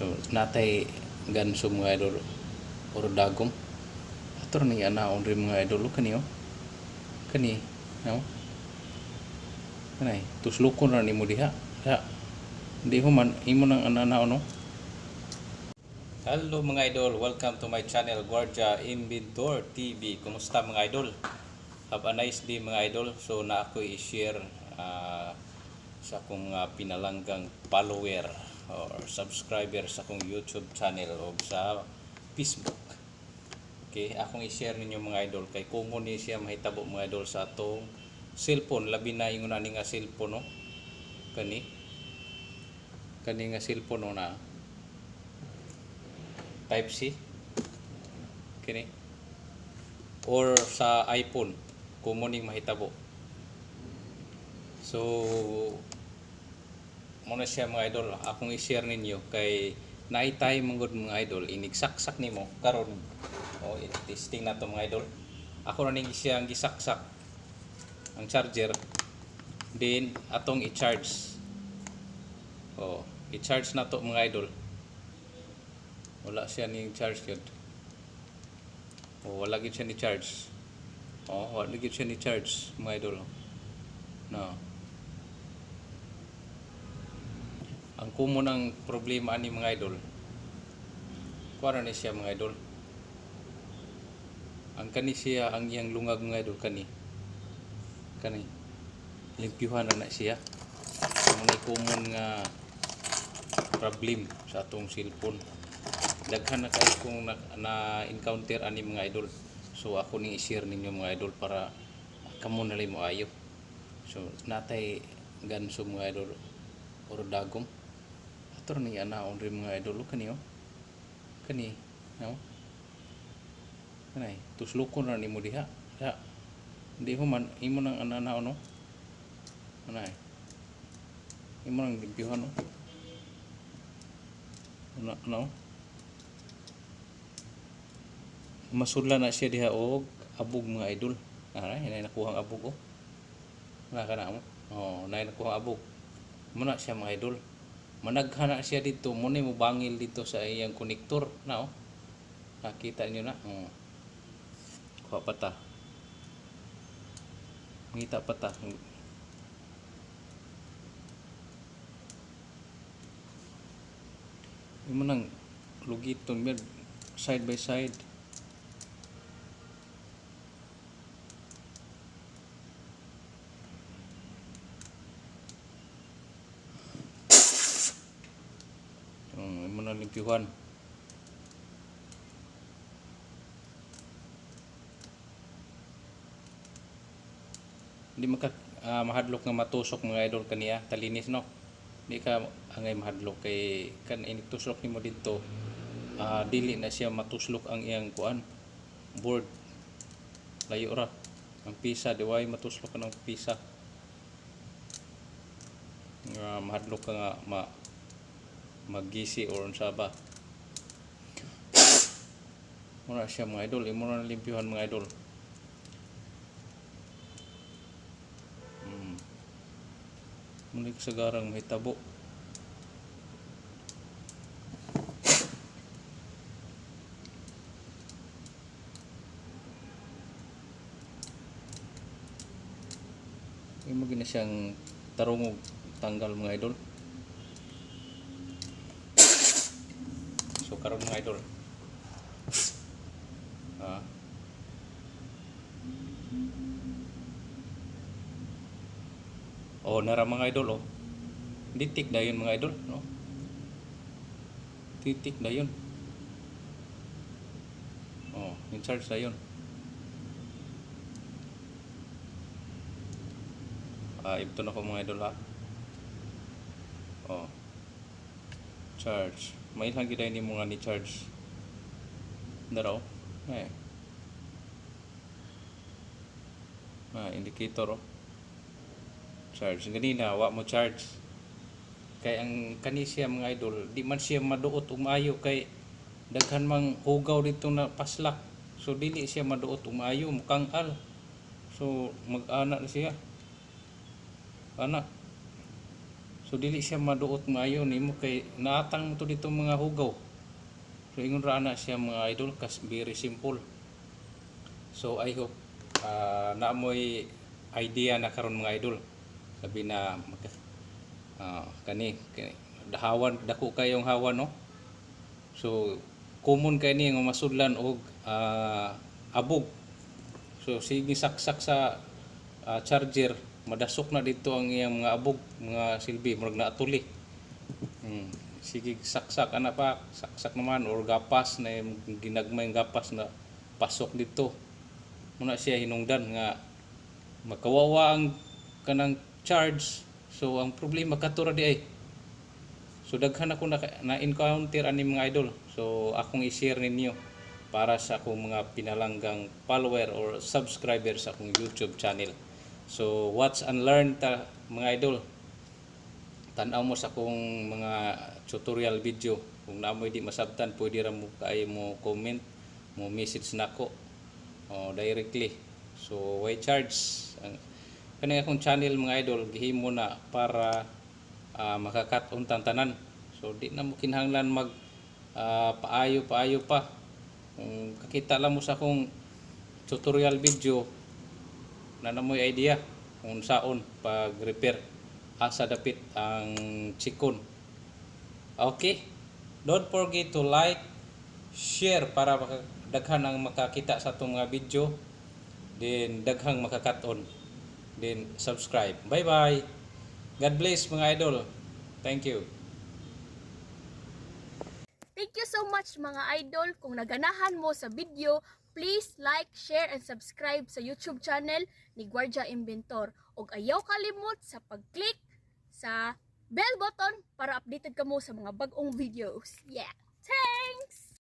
So natay ganso mga idol or dagom. Ator ni ana on rin mga idol kani oh. Kani, no? Kanay, tuslukon ra nimo diha. Ha. Di ho man imo nang ana na no. Hello mga idol, welcome to my channel Guardia Inventor TV. Kumusta mga idol? Have a nice day mga idol. So na ako i-share ah, sa akong ah, pinalanggang follower or subscriber sa akong YouTube channel o sa Facebook. Okay, akong i-share ninyo mga idol kay kung ni siya mahitabo mga idol sa atong cellphone, labi na ingon ani nga cellphone no. Kani? Kani nga cellphone no na type C? Kini or sa iPhone common ning mahitabo. So muna siya mga idol akong i-share ninyo kay naitay manggod mga idol inigsaksak nimo karon. O testing na to mga idol. Ako na ning siyang gisaksak. Ang charger. Then atong i-charge. O i-charge na to mga idol. Wala siya ni charge yun. O wala gid siya ni charge. O wala gid siya ni charge mga idol. No ang kumo ng problema ani mga idol kuara ni siya mga idol. Ang kani siya ang iyang lungag mga idol kani. Kani limpyuhan na na siya. Ang common nga problem sa atong cellphone. Daghan na kayo kung na, na encounter ani mga idol. So ako ni i-share ninyo mga idol para kamo na mo ayo. So natay ganso mga idol or dagom ator ni ana rin mga idol kani oh? Kani no kanay tuslukon ra nimo diha ha di ho man imo nang ana na no kanay imo nang limpyuhan no ano no masudla na siya diha og abog mga idol aray nay nakuha ang abog oh. Na kana mo oh? Nay nakuha abog na siya mga idol managhana siya dito. Mo mo bangil dito sa iyang konektor na oh. Nakita niyo na. Oh kuha pa ta. Ngita pa ta. Yung mo nang lugiton side by side Um, yung mo nang limpyuhan hindi maka ah, mahadlok nga matusok mga idol kaniya. Talinis no? Di ka angay mahadlok kay kan inituslok nimo dito. Ah, dili na siya matuslok ang iyang kuan board. Layo ra. Ang pisa di way matuslok ka ng pisa. Nga mahadlok ka nga ma magisi or unsa ba? Mura siya mga idol. Imo na limpyuhan mga idol. Mm. muli sa garang mahitabo. Imo gina siyang tarungog tanggal mga idol so karon mga idol. Ah oh nara mga idol oh. Ditik dayon mga idol no? Titik dayon oh in charge dayon ah ito na ko mga idol ha? Oh. Charge may lagi dahil ni mga ni charge. Daraw eh. Ah indicator oh. Charge. Ganina wa mo charge. Kay ang kani siya mga idol di man siya maduot umayo kay daghan mang hugaw dito na paslak. So dili siya maduot umayo mukhang al so mag-ana na siya. Ana So dili siya maduot maayo nimo kay naatang to dito mga hugaw. So ingon ra na siya mga idol kas very simple. So I hope uh, na mo'y idea na karon mga idol. Sabi na ah, kani, kani dahawan dako kayong hawan no. So common kay ni nga masudlan og ah, abog. So sige saksak sa ah, charger madasok na dito ang iyang mga abog, mga silbi murag naatuli. Hmm. Sige saksak ana pa, saksak naman or gapas na ginagmay gapas na pasok dito. Muna siya hinungdan nga makawawa ang kanang charge. So ang problema katura di ay. So daghan ako na, na-encounter ani mga idol. So akong i-share ninyo para sa akong mga pinalanggang follower or subscriber sa akong YouTube channel. So watch and learn ta mga idol. Tanaw mo sa akong mga tutorial video. Kung naamoy di masabtan, pwede ra mo kay mo comment, mo message nako o directly. So why charge? Ang kani akong channel mga idol gihimo na para ah, makakat-on tanan. So di na mo kinahanglan mag ah, paayo paayo pa. Kung kakita lang mo sa akong tutorial video na namoy idea kung saon pag repair asa dapit ang chikon. Okay? Don't forget to like, share para daghan ang makakita sa itong mga video. Then daghang makakaton. Then subscribe. Bye-bye. God bless mga idol. Thank you. Thank you so much mga idol. Kung naganahan mo sa video, please like, share, and subscribe sa YouTube channel ni Guardia Inventor. Og ayaw kalimot sa pag-click sa bell button para updated ka mo sa mga bagong videos. Yeah!